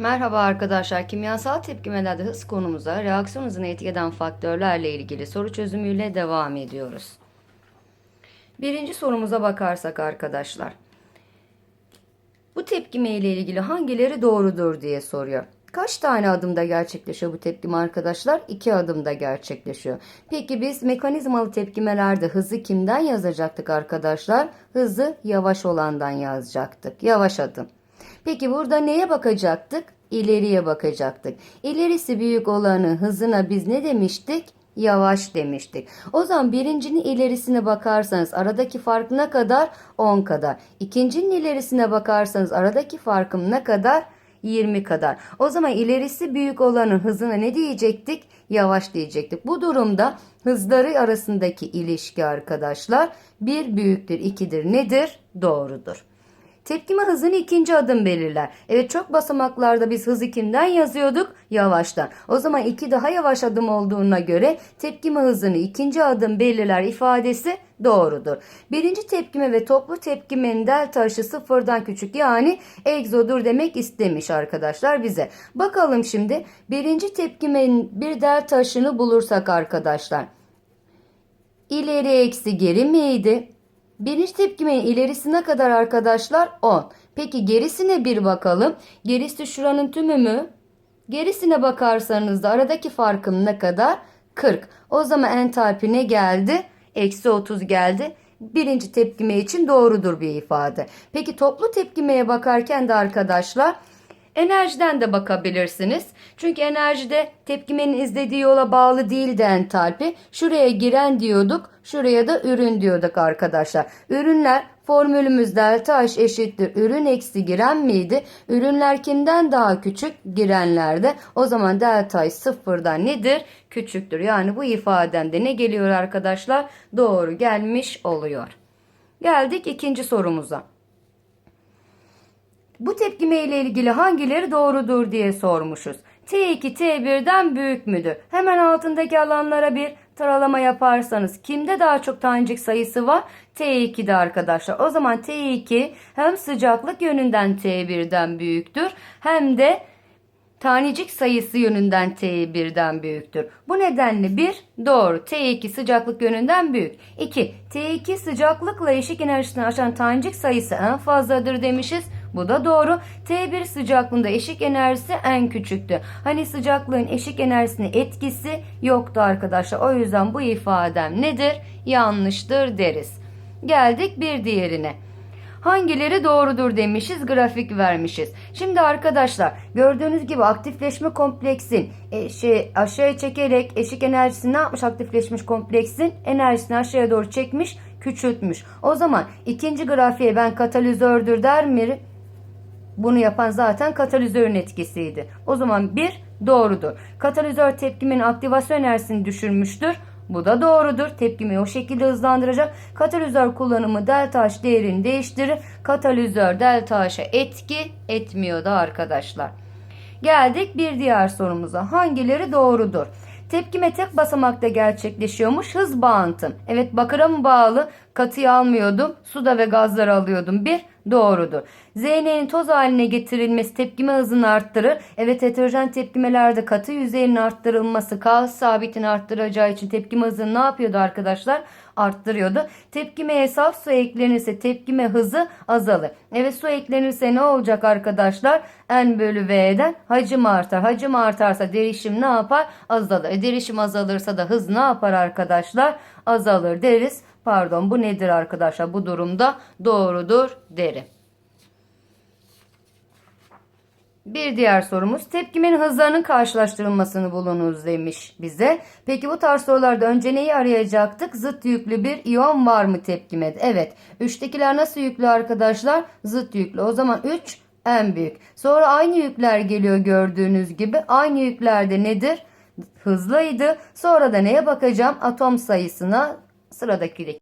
Merhaba arkadaşlar. Kimyasal tepkimelerde hız konumuza reaksiyon hızını etki eden faktörlerle ilgili soru çözümüyle devam ediyoruz. Birinci sorumuza bakarsak arkadaşlar. Bu tepkime ile ilgili hangileri doğrudur diye soruyor. Kaç tane adımda gerçekleşiyor bu tepkime arkadaşlar? İki adımda gerçekleşiyor. Peki biz mekanizmalı tepkimelerde hızı kimden yazacaktık arkadaşlar? Hızı yavaş olandan yazacaktık. Yavaş adım. Peki burada neye bakacaktık? İleriye bakacaktık. İlerisi büyük olanı hızına biz ne demiştik? Yavaş demiştik. O zaman birincinin ilerisine bakarsanız aradaki fark ne kadar? 10 kadar. İkincinin ilerisine bakarsanız aradaki farkım ne kadar? 20 kadar. O zaman ilerisi büyük olanın hızına ne diyecektik? Yavaş diyecektik. Bu durumda hızları arasındaki ilişki arkadaşlar 1 büyüktür 2'dir nedir? Doğrudur. Tepkime hızını ikinci adım belirler. Evet çok basamaklarda biz hızı kimden yazıyorduk? Yavaştan. O zaman iki daha yavaş adım olduğuna göre tepkime hızını ikinci adım belirler ifadesi doğrudur. Birinci tepkime ve toplu tepkimenin delta aşı sıfırdan küçük yani egzodur demek istemiş arkadaşlar bize. Bakalım şimdi birinci tepkimenin bir delta aşını bulursak arkadaşlar. İleri eksi geri miydi? Birinci tepkimenin ilerisine kadar arkadaşlar 10. Peki gerisine bir bakalım. Gerisi şuranın tümü mü? Gerisine bakarsanız da aradaki farkım ne kadar? 40. O zaman entalpi ne geldi? Eksi 30 geldi. Birinci tepkime için doğrudur bir ifade. Peki toplu tepkimeye bakarken de arkadaşlar Enerjiden de bakabilirsiniz. Çünkü enerjide tepkimenin izlediği yola bağlı değildi entalpi. Şuraya giren diyorduk, şuraya da ürün diyorduk arkadaşlar. Ürünler formülümüz delta H eşittir. Ürün eksi giren miydi? Ürünler kimden daha küçük? Girenlerde. O zaman delta H sıfırdan nedir? Küçüktür. Yani bu ifademde ne geliyor arkadaşlar? Doğru gelmiş oluyor. Geldik ikinci sorumuza. Bu tepkime ile ilgili hangileri doğrudur diye sormuşuz. T2 T1'den büyük müdür? Hemen altındaki alanlara bir taralama yaparsanız kimde daha çok tanecik sayısı var? T2'de arkadaşlar. O zaman T2 hem sıcaklık yönünden T1'den büyüktür hem de tanecik sayısı yönünden T1'den büyüktür. Bu nedenle 1 doğru. T2 sıcaklık yönünden büyük. 2 T2 sıcaklıkla eşik enerjisini aşan tanecik sayısı en fazladır demişiz. Bu da doğru. T1 sıcaklığında eşik enerjisi en küçüktü. Hani sıcaklığın eşik enerjisine etkisi yoktu arkadaşlar. O yüzden bu ifadem nedir? Yanlıştır deriz. Geldik bir diğerine. Hangileri doğrudur demişiz, grafik vermişiz. Şimdi arkadaşlar gördüğünüz gibi aktifleşme kompleksin e, şey, aşağıya çekerek eşik enerjisini ne yapmış aktifleşmiş kompleksin? Enerjisini aşağıya doğru çekmiş, küçültmüş. O zaman ikinci grafiğe ben katalizördür der mi? Bunu yapan zaten katalizörün etkisiydi. O zaman bir doğrudur. Katalizör tepkimin aktivasyon enerjisini düşürmüştür. Bu da doğrudur. Tepkimi o şekilde hızlandıracak. Katalizör kullanımı delta H değerini değiştirir. Katalizör delta H'a etki etmiyor da arkadaşlar. Geldik bir diğer sorumuza. Hangileri doğrudur? Tepkime tek basamakta gerçekleşiyormuş. Hız bağıntım. Evet bakıra mı bağlı? Katıyı almıyordum. Suda ve gazları alıyordum. Bir doğrudur. ZN'nin toz haline getirilmesi tepkime hızını arttırır. Evet heterojen tepkimelerde katı yüzeyinin arttırılması K sabitini arttıracağı için tepkime hızını ne yapıyordu arkadaşlar? Arttırıyordu. Tepkimeye saf su eklenirse tepkime hızı azalır. Evet su eklenirse ne olacak arkadaşlar? N bölü V'den hacim artar. Hacim artarsa derişim ne yapar? Azalır. E, derişim azalırsa da hız ne yapar arkadaşlar? Azalır deriz. Pardon bu nedir arkadaşlar? Bu durumda doğrudur derim. Bir diğer sorumuz tepkimenin hızlarının karşılaştırılmasını bulunuz demiş bize. Peki bu tarz sorularda önce neyi arayacaktık? Zıt yüklü bir iyon var mı tepkimede? Evet. 3'tekiler nasıl yüklü arkadaşlar? Zıt yüklü. O zaman 3 en büyük. Sonra aynı yükler geliyor gördüğünüz gibi. Aynı yüklerde nedir? Hızlıydı. Sonra da neye bakacağım? Atom sayısına sıradaki